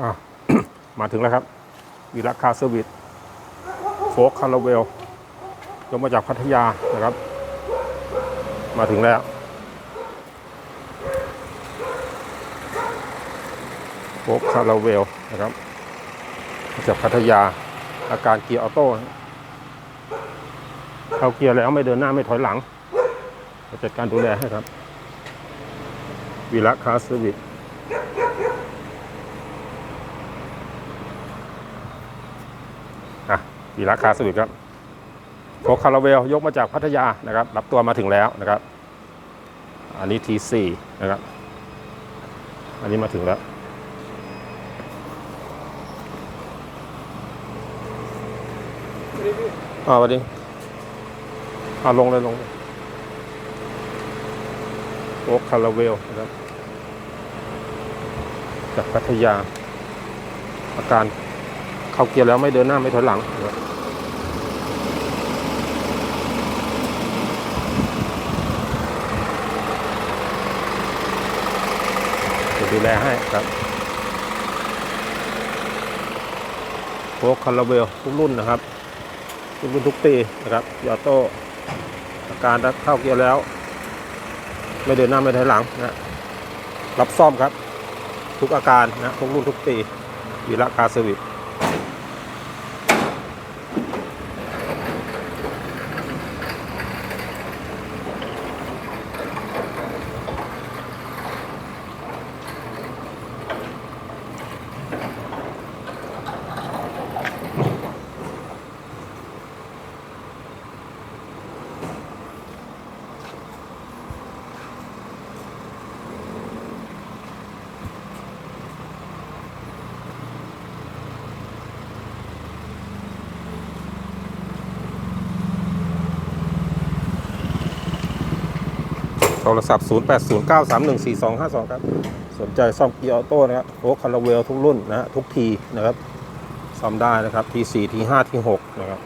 อะ มาถึงแล้วครับวีระคาเซอร์วิสโฟกคาราเวลยกมาจากพัทยานะครับ มาถึงแล้วโฟกคาราเวลนะครับมาจากพัทยาอาการเกียร์ออโต้เข้าเกียร์แล้วไม่เดินหน้าไม่ถอยหลังจะจัดการดูแลให้ครับวีระคาเซอร์วิส อะ วีระคาสวิตครับโฟกคาราเวลยกมาจากพัทยานะครับ รับตัวมาถึงแล้วนะครับ อันนี้ทีสี่นะครับ อันนี้มาถึงแล้วอ่าสวัสดีอ่าลงเลยลงเลยโคาราเวลนะครับ จากพัทยา อาการเข้าเกียร์แล้วไม่เดินหน้าไม่ถอยหลังนะครับ ดูแลให้ครับพวกคาราเวลทุกรุ่นนะครับ ทุกรุ่นทุกปีนะครับยอโต้อาการรักเข้าเกียร์แล้ว ไม่เดินหน้าไม่ถอยหลังนะรับซ่อมครับ ทุกอาการนะทุกรุ่นทุกปีวีระคาร์เซอร์วิส โทรศัพท์ 0809314252 ครับ สนใจซ่อมเกียร์ออโต้นะครับโอ้คาราเวลทุกรุ่นนะฮะทุกทีนะครับ ซ่อมได้นะครับที4ที5ที6นะครับ